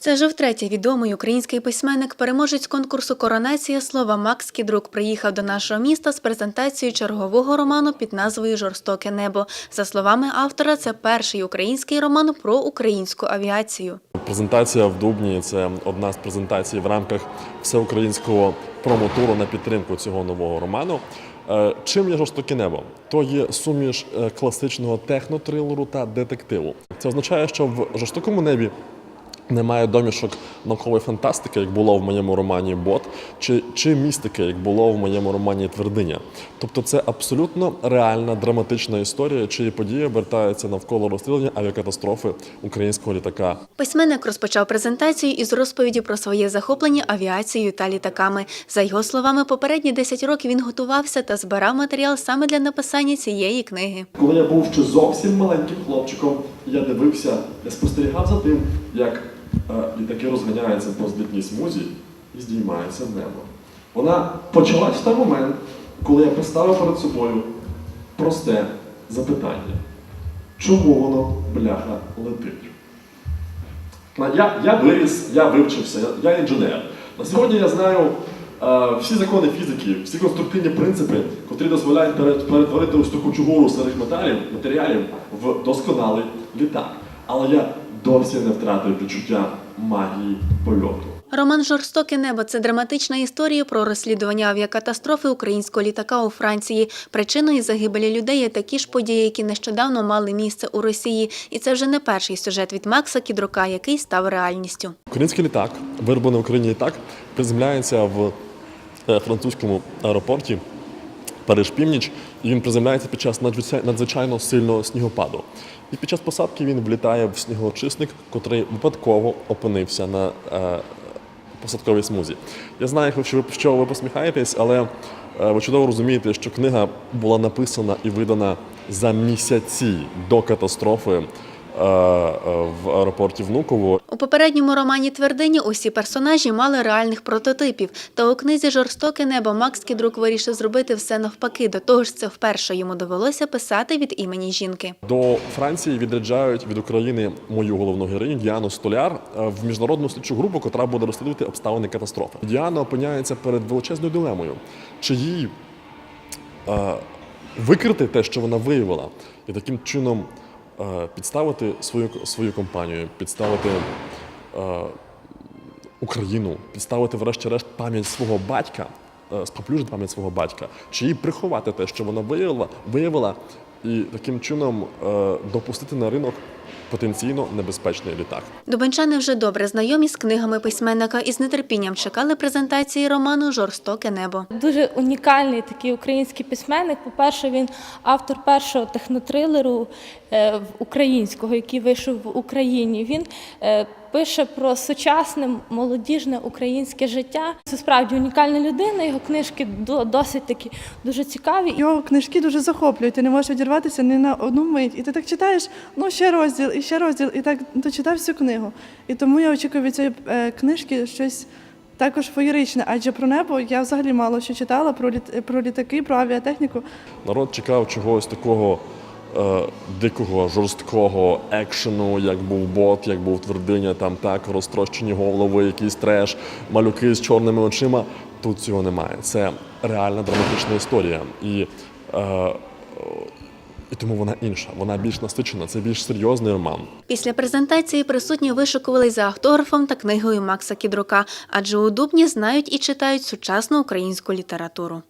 Це вже втретє відомий український письменник, переможець конкурсу Коронація слова Макс Кідрук приїхав до нашого міста з презентацією чергового роману під назвою Жорстоке небо. За словами автора, це перший український роман про українську авіацію. Презентація в Дубні це одна з презентацій в рамках всеукраїнського промотуру на підтримку цього нового роману. Е, Чим є жорстоке небо? То є суміш е, класичного технотрилеру та детективу. Це означає, що в жорстокому небі немає домішок наукової фантастики, як було в моєму романі Бот, чи, чи містики, як було в моєму романі Твердиня. Тобто це абсолютно реальна драматична історія, чиї події обертаються навколо розстрілення авіакатастрофи українського літака Письменник розпочав презентацію із розповіді про своє захоплення авіацією та літаками. За його словами, попередні 10 років він готувався та збирав матеріал саме для написання цієї книги. Коли я був ще зовсім маленьким хлопчиком, я дивився, я спостерігав за тим, як літаки розганяються по злітній смузі і здіймаються в небо. Вона почалась в той момент, коли я поставив перед собою просте запитання. Чому воно, бляха, летить? Я, я виріс, я вивчився, я, я інженер. На сьогодні я знаю е, всі закони фізики, всі конструктивні принципи, котрі дозволяють перетворити ось таку чугуру старих металів, матеріалів в досконалий літак. Але я досі не втратив відчуття магії польоту. Роман Жорстоке небо це драматична історія про розслідування авіакатастрофи українського літака у Франції. Причиною загибелі людей є такі ж події, які нещодавно мали місце у Росії. І це вже не перший сюжет від Макса Кідрука, який став реальністю. Український літак, вироблений в Україні літак, приземляється в е, французькому аеропорті Париж Північ, і він приземляється під час надзвичайно сильного снігопаду. І під час посадки він влітає в снігоочисник, котрий випадково опинився на е, посадковій смузі. Я знаю, що ви, посміхаєтесь, але е, ви чудово розумієте, що книга була написана і видана за місяці до катастрофи в аеропорті Внуково. У попередньому романі Твердині усі персонажі мали реальних прототипів. Та у книзі Жорстоке небо Макс Кідрук вирішив зробити все навпаки. До того ж, це вперше йому довелося писати від імені жінки. До Франції відряджають від України мою головну героїню Діану Столяр е, в міжнародну слідчу групу, котра буде розслідувати обставини катастрофи. Діана опиняється перед величезною дилемою, чи їй е, викрити те, що вона виявила, і таким чином е, підставити свою, свою компанію, підставити е, Україну, підставити, врешті-решт, пам'ять свого батька, е, споплюжити пам'ять свого батька, чи приховати те, що вона виявила, виявила і таким чином е, допустити на ринок потенційно небезпечний літак. Дубенчани вже добре знайомі з книгами письменника і з нетерпінням чекали презентації роману Жорстоке небо. Дуже унікальний такий український письменник. По-перше, він автор першого технотрилеру е, в- українського, який вийшов в Україні. Він е, пише про сучасне молодіжне українське життя. Це справді унікальна людина. Його книжки до- досить такі дуже цікаві. Його книжки дуже захоплюють, ти не можеш відірватися ні на одну мить. І ти так читаєш, ну ще розділ, і ще розділ, і так дочитав всю книгу. І тому я очікую від цієї е, книжки щось також феєричне, адже про небо я взагалі мало що читала про літ, про літаки, про авіатехніку. Народ чекав чогось такого е, дикого, жорсткого екшену, як був бот, як був твердиня, там так розтрощені голови, якийсь треш, малюки з чорними очима. Тут цього немає. Це реальна драматична історія. І, е, і тому вона інша, вона більш насичена, це більш серйозний роман. Після презентації присутні вишикувались за автографом та книгою Макса Кідрука, адже у Дубні знають і читають сучасну українську літературу.